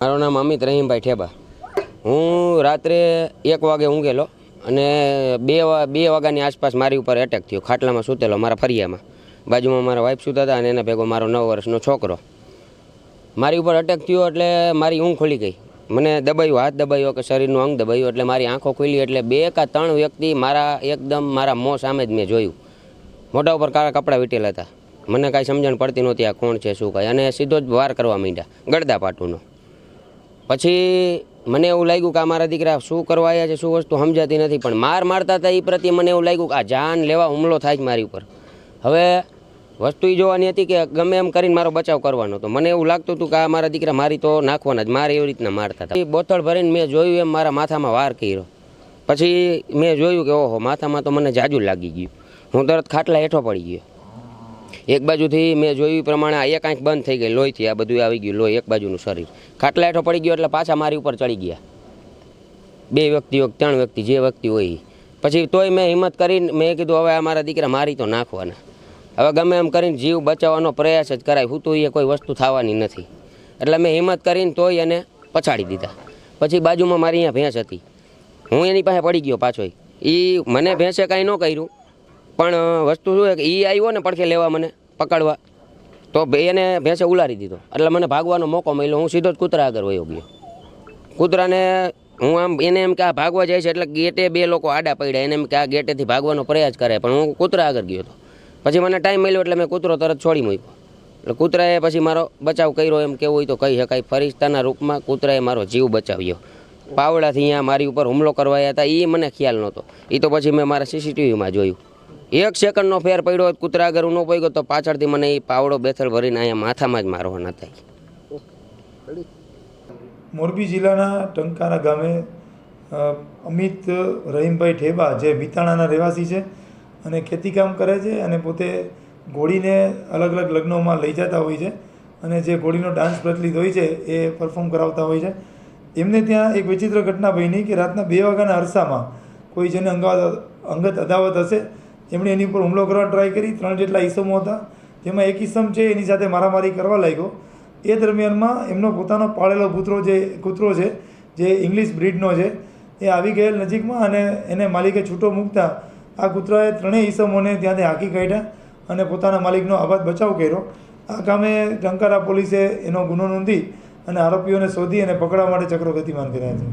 મારું નામ અમિત રહીમભાઈ ઠેબા. હું રાત્રે એક વાગે ઊંઘેલો અને બે બે વાગ્યાની આસપાસ મારી ઉપર એટેક થયો. ખાટલામાં સૂતેલો મારા ફરિયામાં. બાજુમાં મારા વાઈફ સૂતા હતા અને એના ભેગો મારો નવ વર્ષનો છોકરો. મારી ઉપર અટેક થયો એટલે મારી ઊંઘ ખુલી ગઈ. મને દબાયું, હાથ દબાયો કે શરીરનું અંગ દબાયું એટલે મારી આંખો ખુલી એટલે બે કા ત્રણ વ્યક્તિ મારા એકદમ મારા મોં સામે જ મેં જોયું. મોઢા ઉપર કાળા કપડાં વીટેલા હતા. મને કાંઈ સમજણ પડતી નહોતી આ કોણ છે, શું કાંઈ. અને સીધો જ વાર કરવા માંડ્યા ગળદા પાટુનો. પછી મને એવું લાગ્યું કે આ મારા દીકરા શું કરવા આવ્યા છે, શું વસ્તુ સમજાતી નથી, પણ માર મારતા હતા એ પ્રત્યે મને એવું લાગ્યું કે આ જાન લેવા હુમલો થાય છે મારી ઉપર. હવે વસ્તુ એ જોવાની હતી કે ગમે એમ કરીને મારો બચાવ કરવાનો હતો. મને એવું લાગતું હતું કે આ મારા દીકરા મારી તો નાખવાના જ, મારે એવી રીતના મારતા હતા. એ બોતળ ભરીને મેં જોયું એમ મારા માથામાં વાર કર્યો. પછી મેં જોયું કે ઓહો, માથામાં તો મને જાજુ લાગી ગયું. હું તરત ખાટલા હેઠો પડી ગયો. એક બાજુથી મેં જોયું પ્રમાણે એક આંખ બંધ થઈ ગઈ, લોહીથી આ બધું આવી ગયું, લોહી એક બાજુનું શરીર. ખાટલા હેઠો પડી ગયો એટલે પાછા મારી ઉપર ચડી ગયા. બે વ્યક્તિઓ, ત્રણ વ્યક્તિ, જે વ્યક્તિ હોય. પછી તોય મેં હિંમત કરીને મેં કીધું, હવે આ મારા દીકરા મારી તો નાખવાના. હવે ગમે એમ કરીને જીવ બચાવવાનો પ્રયાસ જ કરાય, હું તો એ કોઈ વસ્તુ થવાની નથી. એટલે મેં હિંમત કરીને તોય એને પછાડી દીધા. પછી બાજુમાં મારી અહીંયા ભેંસ હતી. હું એની પાસે પડી ગયો પાછો એ મને ભેંસે કાંઈ ન કર્યું. પણ વસ્તુ શું કે એ આવ્યો ને પડખે લેવા મને, પકડવા. તો એને ભેંસે ઉલારી દીધો. એટલે મને ભાગવાનો મોકો મળ્યો. હું સીધો જ કૂતરા આગળ વયો ગયો. કૂતરાને હું આમ, એને એમ કે આ ભાગવા જાય છે એટલે ગેટે બે લોકો આડા પડ્યા. એને એમ કે આ ગેટેથી ભાગવાનો પ્રયાસ કરે. પણ હું કૂતરા આગળ ગયો હતો પછી મને ટાઈમ મળ્યો એટલે મેં કૂતરો તરત છોડી મૂક્યો. એટલે કૂતરાએ પછી મારો બચાવ કર્યો. એમ કેવું હોય તો કહી શકાય. ફરિશ્તાના રૂપમાં કૂતરાએ મારો જીવ બચાવ્યો. પાવડાથી અહીંયા મારી ઉપર હુમલો કરવાયા હતા. એ મને ખ્યાલ નહોતો. એ તો પછી મેં મારા સીસીટીવીમાં જોયું. એક સેકન્ડનો ફેર પડ્યો હોત, કૂતરા આગળ હું ન પડ્યો તો પાછળથી મને એ પાવડો બેથળ ભરીને અહીંયા માથામાં જ મારવાના થાય. મોરબી જિલ્લાના ટંકારા ગામે અમિત રહીમભાઈ ઠેબા, જે મિતાણાના રહેવાસી છે અને ખેતીકામ કરે છે અને પોતે ઘોડીને અલગ અલગ લગ્નોમાં લઈ જતા હોય છે અને જે ઘોડીનો ડાન્સ પ્રચલિત હોય છે એ પરફોર્મ કરાવતા હોય છે. એમને ત્યાં એક વિચિત્ર ઘટના બની કે રાતના બે વાગ્યાના અરસામાં કોઈ જેને અંગાવત અંગત અદાવત હશે એમણે એની ઉપર હુમલો કરવા ટ્રાય કરી. ત્રણ જેટલા ઈસમો હતા. તેમાં એક ઈસમ છે, એની સાથે મારામારી કરવા લાગ્યો. એ દરમિયાનમાં એમનો પોતાનો પાળેલો કૂતરો જે, કૂતરો છે, જે ઇંગ્લિશ બ્રીડનો છે, એ આવી ગયેલ નજીકમાં અને એને માલિકે છૂટો મૂકતા આ કૂતરાએ ત્રણેય ઈસમોને ત્યાંથી હાંકી કાઢ્યા અને પોતાના માલિકનો આબાદ બચાવ કર્યો. આ કામે ટંકારા પોલીસે એનો ગુનો નોંધી અને આરોપીઓને શોધી અને પકડવા માટે ચક્રો ગતિમાન કર્યા છે.